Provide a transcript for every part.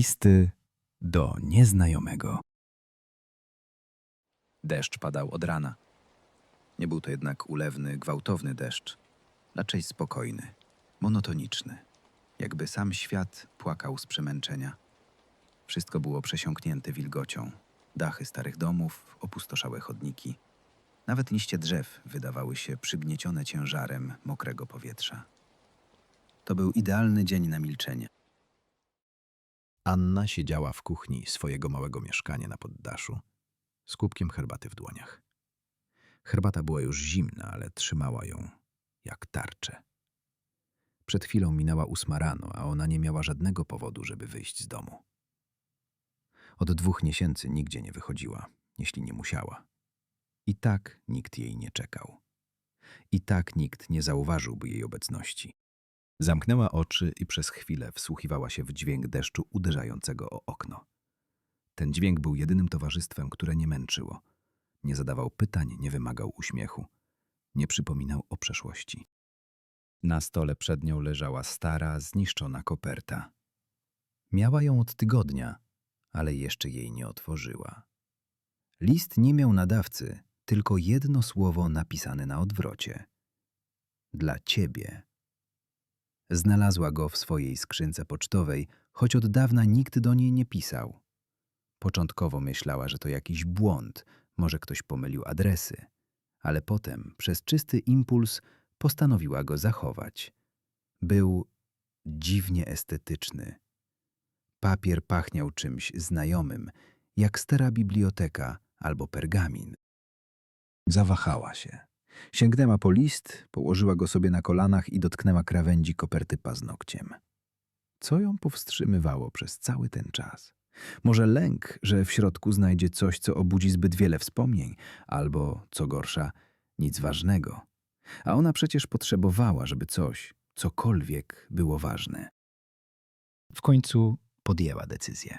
Listy do nieznajomego. Deszcz padał od rana. Nie był to jednak ulewny, gwałtowny deszcz, raczej spokojny, monotoniczny, jakby sam świat płakał z przemęczenia. Wszystko było przesiąknięte wilgocią. Dachy starych domów, opustoszałe chodniki. Nawet liście drzew wydawały się przygniecione ciężarem mokrego powietrza. To był idealny dzień na milczenie. Anna siedziała w kuchni swojego małego mieszkania na poddaszu, z kubkiem herbaty w dłoniach. Herbata była już zimna, ale trzymała ją jak tarczę. Przed chwilą minęła ósma rano, a ona nie miała żadnego powodu, żeby wyjść z domu. Od dwóch miesięcy nigdzie nie wychodziła, jeśli nie musiała. I tak nikt jej nie czekał. I tak nikt nie zauważyłby jej obecności. Zamknęła oczy i przez chwilę wsłuchiwała się w dźwięk deszczu uderzającego o okno. Ten dźwięk był jedynym towarzystwem, które nie męczyło. Nie zadawał pytań, nie wymagał uśmiechu. Nie przypominał o przeszłości. Na stole przed nią leżała stara, zniszczona koperta. Miała ją od tygodnia, ale jeszcze jej nie otworzyła. List nie miał nadawcy, tylko jedno słowo napisane na odwrocie. Dla ciebie. Znalazła go w swojej skrzynce pocztowej, choć od dawna nikt do niej nie pisał. Początkowo myślała, że to jakiś błąd, może ktoś pomylił adresy, ale potem, przez czysty impuls, postanowiła go zachować. Był dziwnie estetyczny. Papier pachniał czymś znajomym, jak stara biblioteka albo pergamin. Zawahała się. Sięgnęła po list, położyła go sobie na kolanach i dotknęła krawędzi koperty paznokciem. Co ją powstrzymywało przez cały ten czas? Może lęk, że w środku znajdzie coś, co obudzi zbyt wiele wspomnień, albo, co gorsza, nic ważnego. A ona przecież potrzebowała, żeby coś, cokolwiek było ważne. W końcu podjęła decyzję.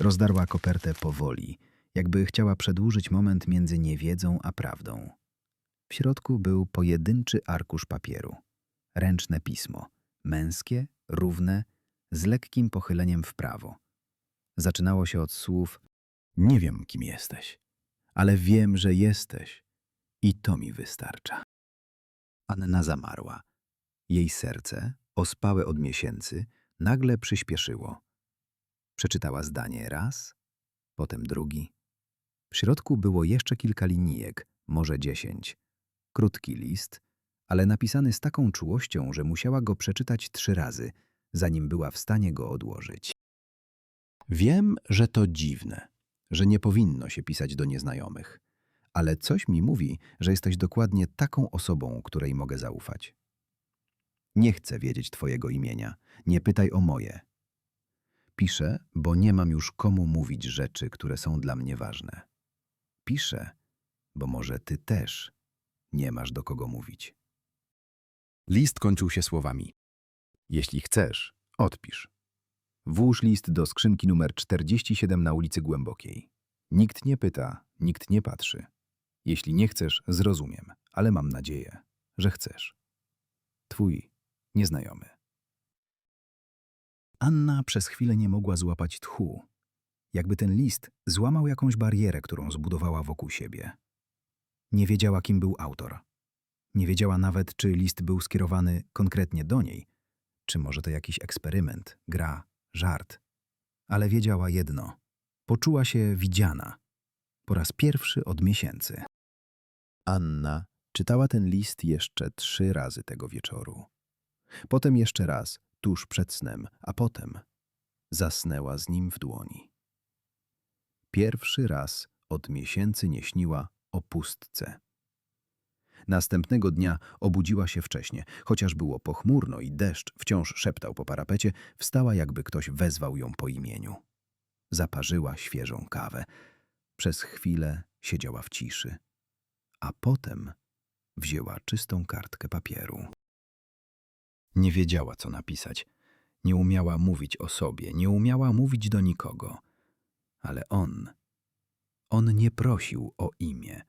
Rozdarła kopertę powoli, jakby chciała przedłużyć moment między niewiedzą a prawdą. W środku był pojedynczy arkusz papieru. Ręczne pismo, męskie, równe, z lekkim pochyleniem w prawo. Zaczynało się od słów: Nie wiem, kim jesteś, ale wiem, że jesteś, i to mi wystarcza. Anna zamarła. Jej serce, ospałe od miesięcy, nagle przyspieszyło. Przeczytała zdanie raz, potem drugi. W środku było jeszcze kilka linijek, może dziesięć. Krótki list, ale napisany z taką czułością, że musiała go przeczytać trzy razy, zanim była w stanie go odłożyć. Wiem, że to dziwne, że nie powinno się pisać do nieznajomych, ale coś mi mówi, że jesteś dokładnie taką osobą, której mogę zaufać. Nie chcę wiedzieć twojego imienia, nie pytaj o moje. Piszę, bo nie mam już komu mówić rzeczy, które są dla mnie ważne. Piszę, bo może ty też nie masz do kogo mówić. List kończył się słowami: Jeśli chcesz, odpisz. Włóż list do skrzynki numer 47 na ulicy Głębokiej. Nikt nie pyta, nikt nie patrzy. Jeśli nie chcesz, zrozumiem, ale mam nadzieję, że chcesz. Twój nieznajomy. Anna przez chwilę nie mogła złapać tchu. Jakby ten list złamał jakąś barierę, którą zbudowała wokół siebie. Nie wiedziała, kim był autor. Nie wiedziała nawet, czy list był skierowany konkretnie do niej, czy może to jakiś eksperyment, gra, żart. Ale wiedziała jedno. Poczuła się widziana. Po raz pierwszy od miesięcy. Anna czytała ten list jeszcze trzy razy tego wieczoru. Potem jeszcze raz, tuż przed snem, a potem zasnęła z nim w dłoni. Pierwszy raz od miesięcy nie śniła o pustce. Następnego dnia obudziła się wcześnie, chociaż było pochmurno i deszcz wciąż szeptał po parapecie, wstała jakby ktoś wezwał ją po imieniu. Zaparzyła świeżą kawę. Przez chwilę siedziała w ciszy, a potem wzięła czystą kartkę papieru. Nie wiedziała, co napisać. Nie umiała mówić o sobie, nie umiała mówić do nikogo. Ale on, on nie prosił o imię,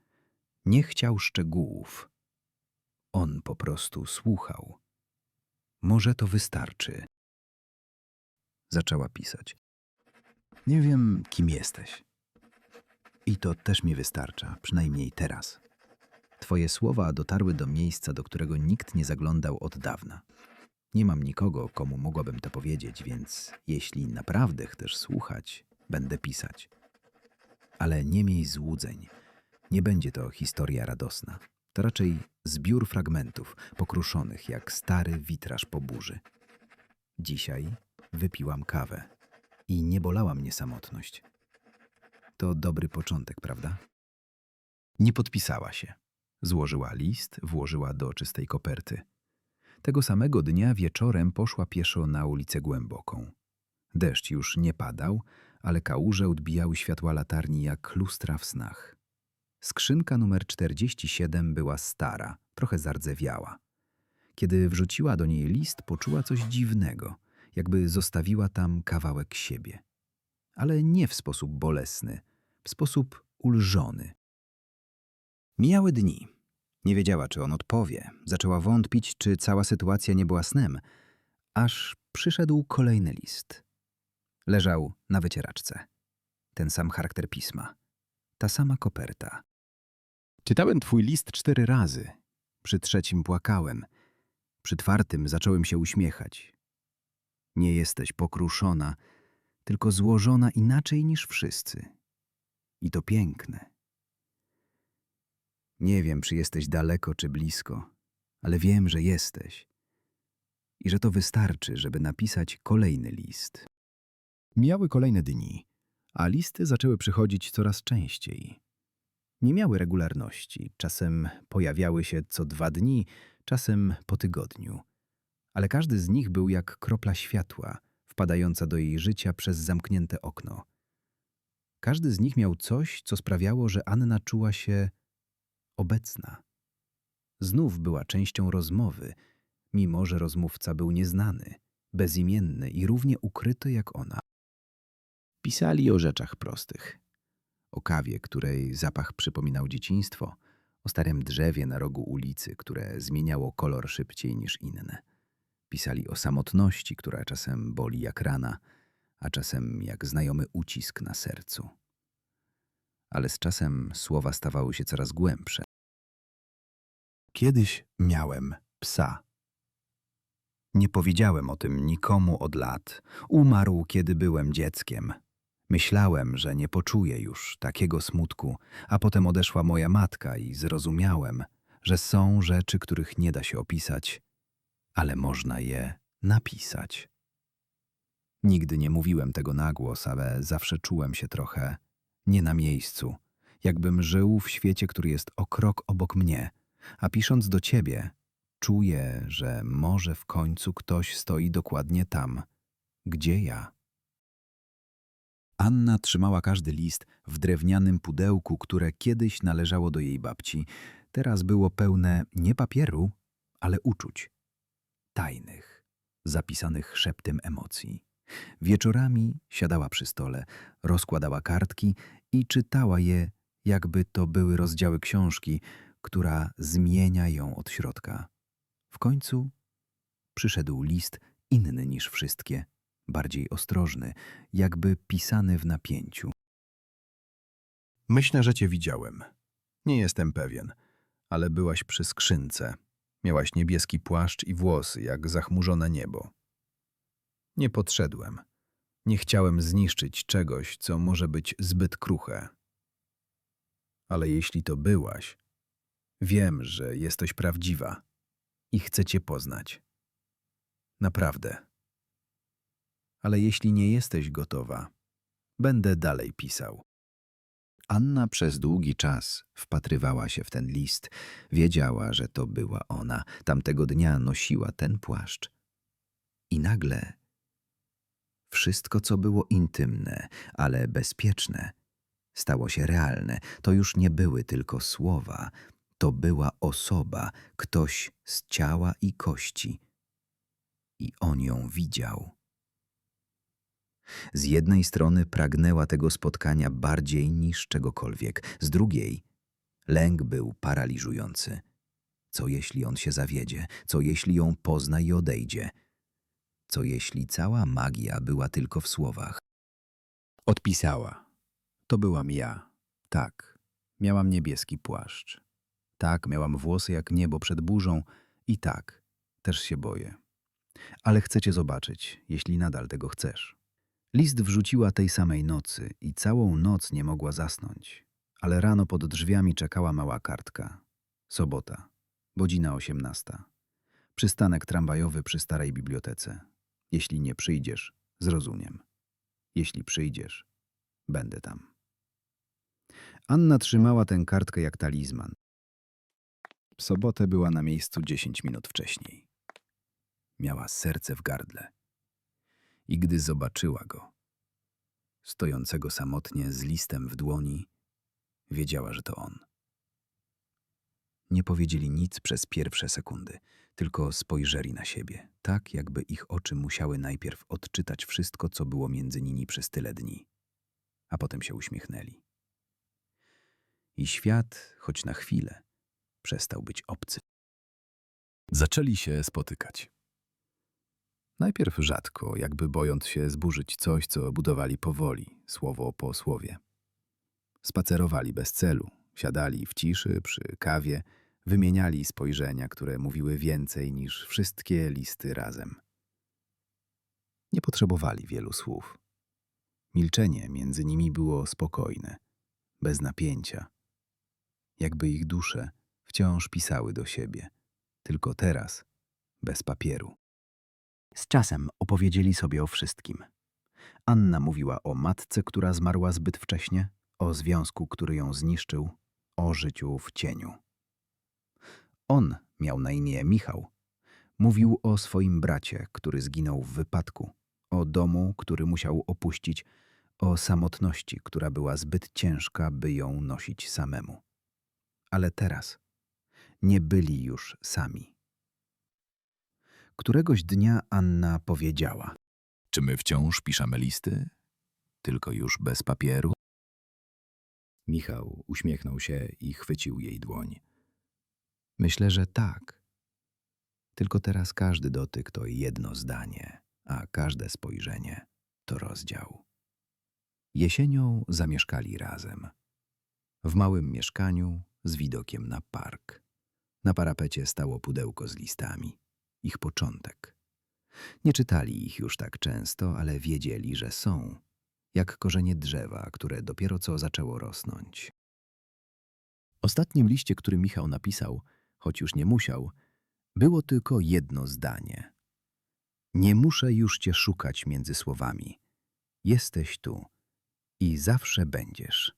nie chciał szczegółów. On po prostu słuchał. Może to wystarczy. Zaczęła pisać. Nie wiem, kim jesteś. I to też mi wystarcza, przynajmniej teraz. Twoje słowa dotarły do miejsca, do którego nikt nie zaglądał od dawna. Nie mam nikogo, komu mogłabym to powiedzieć, więc jeśli naprawdę chcesz słuchać, będę pisać. Ale nie miej złudzeń. Nie będzie to historia radosna. To raczej zbiór fragmentów, pokruszonych jak stary witraż po burzy. Dzisiaj wypiłam kawę i nie bolała mnie samotność. To dobry początek, prawda? Nie podpisała się. Złożyła list, włożyła do czystej koperty. Tego samego dnia wieczorem poszła pieszo na ulicę Głęboką. Deszcz już nie padał, ale kałuże odbijały światła latarni jak lustra w snach. Skrzynka numer 47 była stara, trochę zardzewiała. Kiedy wrzuciła do niej list, poczuła coś dziwnego, jakby zostawiła tam kawałek siebie. Ale nie w sposób bolesny, w sposób ulżony. Mijały dni. Nie wiedziała, czy on odpowie. Zaczęła wątpić, czy cała sytuacja nie była snem, aż przyszedł kolejny list. Leżał na wycieraczce. Ten sam charakter pisma. Ta sama koperta. Czytałem twój list cztery razy. Przy trzecim płakałem. Przy czwartym zacząłem się uśmiechać. Nie jesteś pokruszona, tylko złożona inaczej niż wszyscy. I to piękne. Nie wiem, czy jesteś daleko czy blisko, ale wiem, że jesteś. I że to wystarczy, żeby napisać kolejny list. Miały kolejne dni, a listy zaczęły przychodzić coraz częściej. Nie miały regularności, czasem pojawiały się co dwa dni, czasem po tygodniu. Ale każdy z nich był jak kropla światła, wpadająca do jej życia przez zamknięte okno. Każdy z nich miał coś, co sprawiało, że Anna czuła się obecna. Znów była częścią rozmowy, mimo że rozmówca był nieznany, bezimienny i równie ukryty jak ona. Pisali o rzeczach prostych. O kawie, której zapach przypominał dzieciństwo, o starym drzewie na rogu ulicy, które zmieniało kolor szybciej niż inne. Pisali o samotności, która czasem boli jak rana, a czasem jak znajomy ucisk na sercu. Ale z czasem słowa stawały się coraz głębsze. Kiedyś miałem psa. Nie powiedziałem o tym nikomu od lat. Umarł, kiedy byłem dzieckiem. Myślałem, że nie poczuję już takiego smutku, a potem odeszła moja matka i zrozumiałem, że są rzeczy, których nie da się opisać, ale można je napisać. Nigdy nie mówiłem tego na głos, ale zawsze czułem się trochę nie na miejscu, jakbym żył w świecie, który jest o krok obok mnie, a pisząc do ciebie, czuję, że może w końcu ktoś stoi dokładnie tam, gdzie ja. Anna trzymała każdy list w drewnianym pudełku, które kiedyś należało do jej babci. Teraz było pełne nie papieru, ale uczuć. Tajnych, zapisanych szeptem emocji. Wieczorami siadała przy stole, rozkładała kartki i czytała je, jakby to były rozdziały książki, która zmienia ją od środka. W końcu przyszedł list inny niż wszystkie, bardziej ostrożny, jakby pisany w napięciu. Myślę, że cię widziałem. Nie jestem pewien, ale byłaś przy skrzynce. Miałaś niebieski płaszcz i włosy, jak zachmurzone niebo. Nie podszedłem. Nie chciałem zniszczyć czegoś, co może być zbyt kruche. Ale jeśli to byłaś, wiem, że jesteś prawdziwa i chcę cię poznać. Naprawdę. Ale jeśli nie jesteś gotowa, będę dalej pisał. Anna przez długi czas wpatrywała się w ten list. Wiedziała, że to była ona. Tamtego dnia nosiła ten płaszcz. I nagle wszystko, co było intymne, ale bezpieczne, stało się realne. To już nie były tylko słowa, to była osoba, ktoś z ciała i kości. I on ją widział. Z jednej strony pragnęła tego spotkania bardziej niż czegokolwiek, z drugiej lęk był paraliżujący. Co jeśli on się zawiedzie? Co jeśli ją pozna i odejdzie? Co jeśli cała magia była tylko w słowach? Odpisała. To byłam ja. Tak, miałam niebieski płaszcz. Tak, miałam włosy jak niebo przed burzą i tak, też się boję. Ale chcę cię zobaczyć, jeśli nadal tego chcesz. List wrzuciła tej samej nocy i całą noc nie mogła zasnąć. Ale rano pod drzwiami czekała mała kartka. Sobota, godzina osiemnasta. Przystanek tramwajowy przy starej bibliotece. Jeśli nie przyjdziesz, zrozumiem. Jeśli przyjdziesz, będę tam. Anna trzymała tę kartkę jak talizman. W sobotę była na miejscu 10 minut wcześniej. Miała serce w gardle. I gdy zobaczyła go, stojącego samotnie z listem w dłoni, wiedziała, że to on. Nie powiedzieli nic przez pierwsze sekundy, tylko spojrzeli na siebie, tak jakby ich oczy musiały najpierw odczytać wszystko, co było między nimi przez tyle dni, a potem się uśmiechnęli. I świat, choć na chwilę, przestał być obcy. Zaczęli się spotykać. Najpierw rzadko, jakby bojąc się zburzyć coś, co budowali powoli, słowo po słowie. Spacerowali bez celu, siadali w ciszy przy kawie, wymieniali spojrzenia, które mówiły więcej niż wszystkie listy razem. Nie potrzebowali wielu słów. Milczenie między nimi było spokojne, bez napięcia. Jakby ich dusze wciąż pisały do siebie, tylko teraz bez papieru. Z czasem opowiedzieli sobie o wszystkim. Anna mówiła o matce, która zmarła zbyt wcześnie, o związku, który ją zniszczył, o życiu w cieniu. On miał na imię Michał. Mówił o swoim bracie, który zginął w wypadku, o domu, który musiał opuścić, o samotności, która była zbyt ciężka, by ją nosić samemu. Ale teraz nie byli już sami. Któregoś dnia Anna powiedziała: Czy my wciąż piszemy listy? Tylko już bez papieru? Michał uśmiechnął się i chwycił jej dłoń. Myślę, że tak. Tylko teraz każdy dotyk to jedno zdanie, a każde spojrzenie to rozdział. Jesienią zamieszkali razem. W małym mieszkaniu z widokiem na park. Na parapecie stało pudełko z listami. Ich początek. Nie czytali ich już tak często, ale wiedzieli, że są, jak korzenie drzewa, które dopiero co zaczęło rosnąć. Ostatnim liście, który Michał napisał, choć już nie musiał, było tylko jedno zdanie. Nie muszę już cię szukać między słowami. Jesteś tu i zawsze będziesz.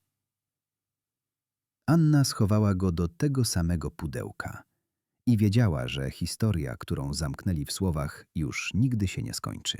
Anna schowała go do tego samego pudełka i wiedziała, że historia, którą zamknęli w słowach, już nigdy się nie skończy.